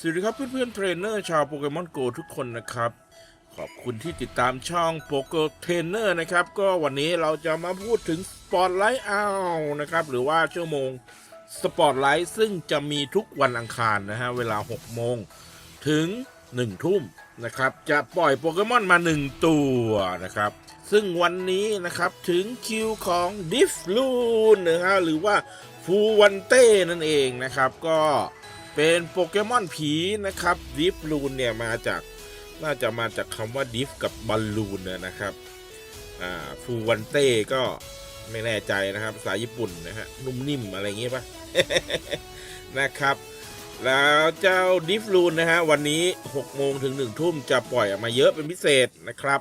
สวัสดีครับเพื่อนๆเทรนเนอร์ชาวโปเกมอนโกทุกคนนะครับ ขอบคุณที่ติดตามช่องโปเกเทรนเนอร์นะครับ ก็วันนี้เราจะมาพูดถึงสปอตไลท์เอานะครับ หรือว่าชั่วโมงสปอตไลท์ซึ่งจะมีทุกวันอังคารนะฮะ เวลา 6 โมง ถึง 1 ทุ่มนะครับ จะปล่อยโปเกมอนมา 1 ตัวนะครับ ซึ่งวันนี้นะครับถึงคิวของดิฟลูนนะฮะหรือว่าฟูวันเต้นั่นเองนะครับก็ เป็นโปเกมอนผีนะครับดิฟลูนเนี่ยมาจากน่าจะมาจากคำว่าดิฟกับบอลลูนนะนะครับฟูวันเต้ก็ไม่แน่ใจนะครับภาษาญี่ปุ่นนะฮะนุ่มนิ่มอะไรอย่างเงี้ยปะนะครับ แล้วเจ้าดิฟลูนนะฮะวันนี้ 6 โมงถึง 1 ทุ่มจะปล่อยออกมาเยอะเป็นพิเศษนะครับ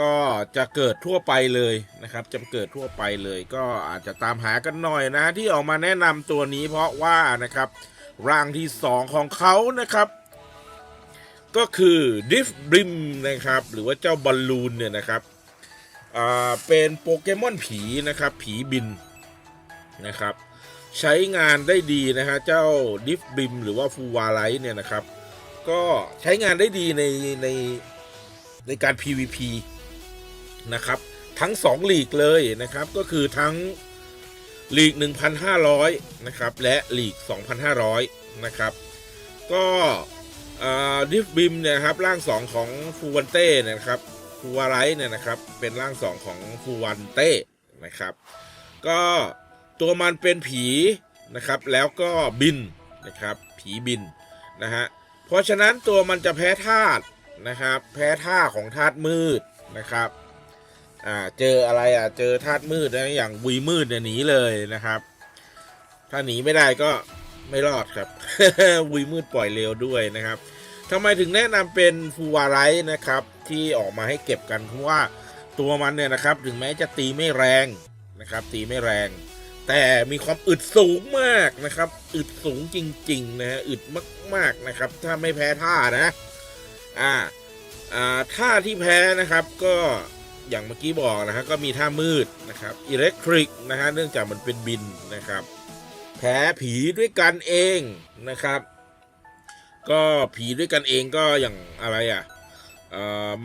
ก็จะเกิดทั่วไปเลยนะครับ จะเกิดทั่วไปเลย ก็อาจจะตามหากันหน่อยนะที่ออกมาแนะนำตัวนี้เพราะว่านะครับ ร่างที่ 2 ของเขานะครับ ก็คือดิฟบริมนะครับ หรือว่าเจ้าบอลลูนเนี่ยนะครับเป็นโปเกมอนผีนะครับ ผีบินนะครับ ใช้งานได้ดีนะฮะเจ้าดิฟบิมหรือว่าฟูวาไลท์เนี่ยนะครับ ก็ใช้งานได้ดีในในในการ PVP นะครับ ทั้ง2ลีกเลยนะครับ ก็คือทั้ง ลีก 1,500 นะครับ และลีก 2,500 นะครับ ก็ดิฟบิมเนี่ยครับร่าง 2 ของฟูวันเต้นะครับฟูวาไรเนี่ยนะครับ เป็นร่าง 2 ของฟูวันเต้นะครับ ก็ตัวมันเป็นผีนะครับ แล้วก็บินนะครับ ผีบินนะฮะ เพราะฉะนั้นตัวมันจะแพ้ธาตุนะครับ แพ้ธาตุของธาตุมืดนะครับ อ่าเจออะไรอะเจอธาตุมืดนะอย่างวีมืดเนี่ยหนีเลยนะครับ ถ้าหนีไม่ได้ก็ไม่รอดครับวีมืดปล่อยเร็วด้วยนะครับทำไมถึงแนะนำเป็นฟูวาไรท์นะครับ ที่ออกมาให้เก็บกันเพราะว่าตัวมันเนี่ยนะครับ ถึงแม้จะตีไม่แรงนะครับ ตีไม่แรง แต่มีความอึดสูงมากนะครับ อึดสูงจริงๆนะฮะอึดมากๆนะครับ ถ้าไม่แพ้ท่านะ อ่าอ่าท่าที่แพ้นะครับก็ อย่างเมื่อกี้บอกนะฮะก็มีท่ามืดนะครับอิเล็กทริกนะฮะเนื่องจากมันเป็นบินนะครับ แพ้ผีด้วยกันเองนะครับ ก็ผีด้วยกันเองก็อย่างอะไรอะ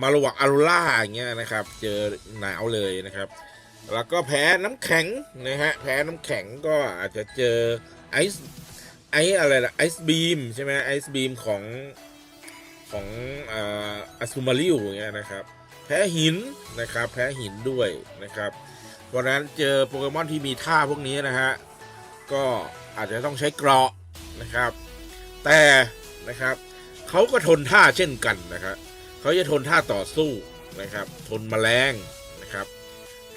มาลวักอารูล่าอย่างเงี้ยนะครับ เจอหนาวเลยนะครับ แล้วก็แพ้น้ำแข็งนะฮะแพ้น้ำแข็งก็อาจจะเจอไอซ์ไอซ์อะไรล่ะไอซ์บีมใช่ไหมไอซ์บีมของของอัซูมาริวอย่างเงี้ยนะครับ แพ้หินนะครับ แพ้หินด้วยนะครับเพราะนั้นเจอโปเกมอนที่มีท่าพวกนี้นะฮะ ก็อาจจะต้องใช้เกราะนะครับ แต่นะครับเขาก็ทนท่าเช่นกันนะครับเขาจะทนท่าต่อสู้นะครับ ทนแมลงนะครับ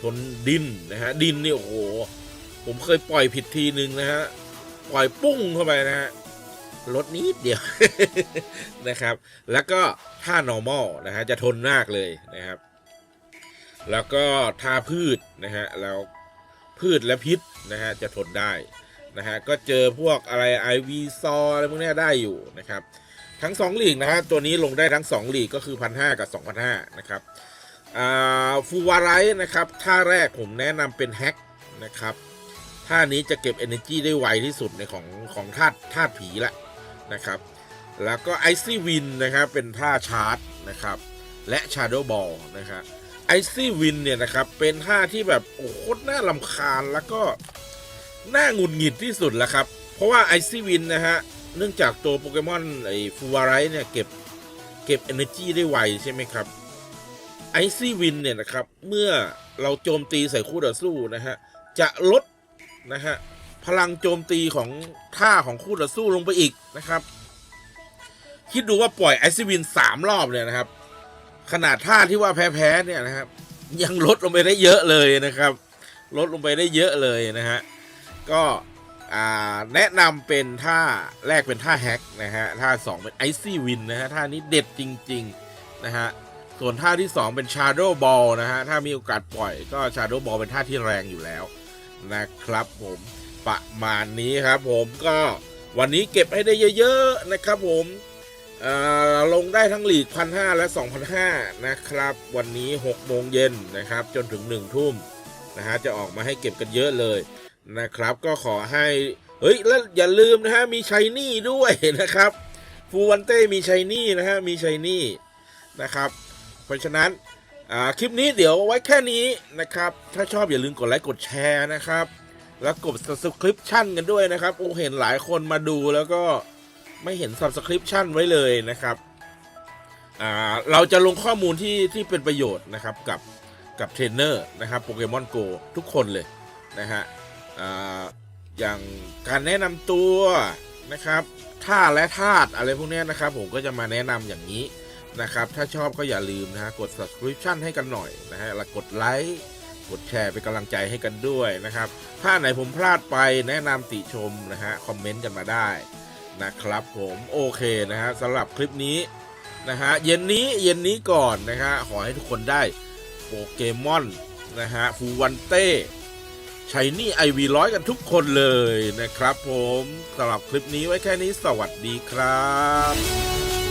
ทนดินนะฮะดินนี่โอ้โหผมเคยปล่อยผิดทีหนึ่งนะฮะปล่อยปุ้งเข้าไปนะฮะ ลดนิดเดียวนะครับ แล้วก็ท่า normal นะฮะจะทนมากเลยนะครับ แล้วก็ท่าพืชนะฮะแล้วพืชและพิษนะฮะจะทนได้นะฮะก็เจอพวกอะไรไอวีซออะไรพวกนี้ได้อยู่นะครับ ทั้งสองลีกนะฮะตัวนี้ลงได้ทั้งสองลีกก็คือพันห้ากับสองพันห้านะครับฟูวาไรท์นะครับท่าแรกผมแนะนำเป็นแฮกนะครับท่านี้จะเก็บ Energy ได้ไวที่สุดในของของธาตุธาตุผีละ นะครับ แล้วก็ไอซี่วินนะครับเป็นท่าชาร์จนะครับและชาร์โดบอลนะครับไอซี่วินเนี่ยนะครับเป็นท่าที่แบบโอ้โคตรน่าลำคาญแล้วก็น่าหงุดหงิดที่สุดแล้วครับ เพราะว่าไอซี่วินนะฮะเนื่องจากตัวโปเกมอนไอฟูวาไรท์เนี่ยเก็บเก็บ Energy ได้ไวใช่ไหมครับไอซี่วินเนี่ยนะครับเมื่อเราโจมตีใส่คู่ต่อสู้นะฮะจะลดนะฮะ พลังโจมตีของท่าของคู่ต่อสู้ลงไปอีกนะครับ คิดดูว่าปล่อยไอซี่วินสามรอบเนี่ยนะครับ ขนาดท่าที่ว่าแพ้ๆเนี่ยนะครับ ยังลดลงไปได้เยอะเลยนะครับ ลดลงไปได้เยอะเลยนะฮะก็แนะนำเป็นท่าแรกเป็นท่าแฮกนะฮะท่าสองเป็นไอซี่วินนะฮะท่านี้เด็ดจริงๆนะฮะส่วนท่าที่ 2 เป็น Shadow Ball นะฮะถ้ามีโอกาสปล่อยก็ Shadow Ball เป็นท่าที่แรงอยู่แล้วนะครับผม ประมาณนี้ครับผมก็วันนี้เก็บให้ได้เยอะๆนะครับผมลงได้ทั้งหลีกพันห้าและ2,500นะครับ วันนี้6โมงเย็นนะครับ จนถึง1ทุ่มนะฮะจะออกมาให้เก็บกันเยอะเลยนะครับ ก็ขอให้ เฮ้ย แล้วอย่าลืมนะฮะ มีชัยนี่ด้วยนะครับฟูวันเต้มีชัยนี่นะฮะ มีชัยนี่นะครับ เพราะฉะนั้นคลิปนี้เดี๋ยวไว้แค่นี้นะครับ ถ้าชอบอย่าลืมกดไลค์กดแชร์นะครับ แล้วกด subscription กันด้วยนะครับโอ้เห็นหลายคนมาดูแล้วก็ไม่เห็น subscription ไว้เลยนะครับอ่าเราจะลงข้อมูลที่ที่เป็นประโยชน์นะครับกับกับเทรนเนอร์นะครับโปเกมอนโกทุกคนเลยนะฮะอ่าอย่างการแนะนำตัวนะครับท่าและธาตุอะไรพวกนี้นะครับ ผมก็จะมาแนะนำอย่างนี้นะครับ ถ้าชอบก็อย่าลืมนะฮะกด subscription ให้กันหน่อยนะฮะแล้วกดไลค์ กดแชร์เป็นกำลังใจให้กันด้วยนะครับ ถ้าไหนผมพลาดไปแนะนำติชมนะฮะคอมเมนต์กันมาได้นะครับผมโอเคนะฮะสำหรับคลิปนี้นะฮะเย็นนี้เย็นนี้ก่อนนะฮะขอให้ทุกคนได้โปเกมอนนะฮะฟูวันเต้ชัยนี่ไอวีร้อยกันทุกคนเลยนะครับผมสำหรับคลิปนี้ไว้แค่นี้สวัสดีครับ